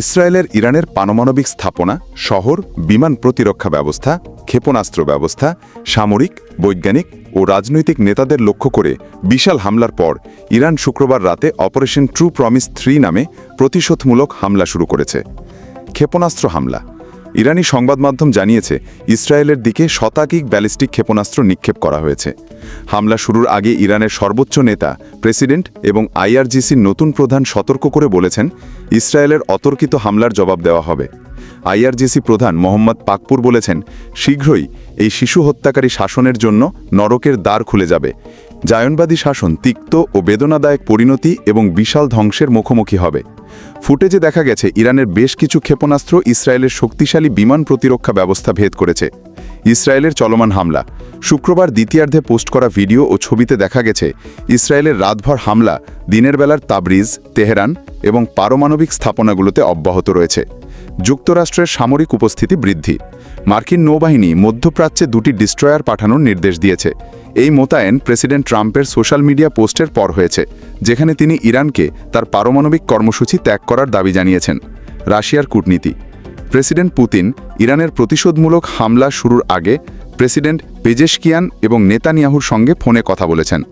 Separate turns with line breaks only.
ইসরায়েলের ইরানের পারমাণবিক স্থাপনা, শহর, বিমান প্রতিরক্ষা ব্যবস্থা, ক্ষেপণাস্ত্র ব্যবস্থা, সামরিক, বৈজ্ঞানিক ও রাজনৈতিক নেতাদের লক্ষ্য করে বিশাল হামলার পর ইরান শুক্রবার রাতে অপারেশন ট্রু প্রমিস থ্রি নামে প্রতিশোধমূলক হামলা শুরু করেছে। ক্ষেপণাস্ত্র হামলা ইরানি সংবাদ মাধ্যম জানিয়েছে, ইসরায়েলের দিকে শতাধিক ব্যালিস্টিক ক্ষেপণাস্ত্র নিক্ষেপ করা হয়েছে। হামলা শুরুর আগে ইরানের সর্বোচ্চ নেতা, প্রেসিডেন্ট এবং আইআরজিসির নতুন প্রধান সতর্ক করে বলেছেন, ইসরায়েলের অতর্কিত হামলার জবাব দেওয়া হবে। আইআরজিসি প্রধান মোহাম্মদ পাকপুর বলেছেন, শীঘ্রই এই শিশু হত্যাকারী শাসনের জন্য নরকের দ্বার খুলে যাবে। জায়নবাদী শাসন তিক্ত ও বেদনাদায়ক পরিণতি এবং বিশাল ধ্বংসের মুখোমুখি হবে। ফুটেজে দেখা গেছে, ইরানের বেশ কিছু ক্ষেপণাস্ত্র ইসরায়েলের শক্তিশালী বিমান প্রতিরক্ষা ব্যবস্থা ভেদ করেছে। ইসরায়েলের চলমান হামলা। শুক্রবার দ্বিতীয়ার্ধে পোস্ট করা ভিডিও ও ছবিতে দেখা গেছে, ইসরায়েলের রাতভর হামলা দিনের বেলার তাবরিজ, তেহরান এবং পারমাণবিক স্থাপনাগুলোতে অব্যাহত রয়েছে। যুক্তরাষ্ট্রের সামরিক উপস্থিতি বৃদ্ধি। মার্কিন নৌবাহিনী মধ্যপ্রাচ্যে দুটি ডিস্ট্রয়ার পাঠানোর নির্দেশ দিয়েছে। এই মোতায়েন প্রেসিডেন্ট ট্রাম্পের সোশ্যাল মিডিয়া পোস্টের পর হয়েছে। যেখানে তিনি ইরানকে তার পারমাণবিক কর্মসূচি ত্যাগ করার দাবি জানিয়েছেন, রাশিয়ার কূটনীতি। প্রেসিডেন্ট পুতিন ইরানের প্রতিশোধমূলক হামলা শুরুর আগে প্রেসিডেন্ট পেজেশকিয়ান এবং নেতানিয়াহুর সঙ্গে ফোনে কথা বলেছেন।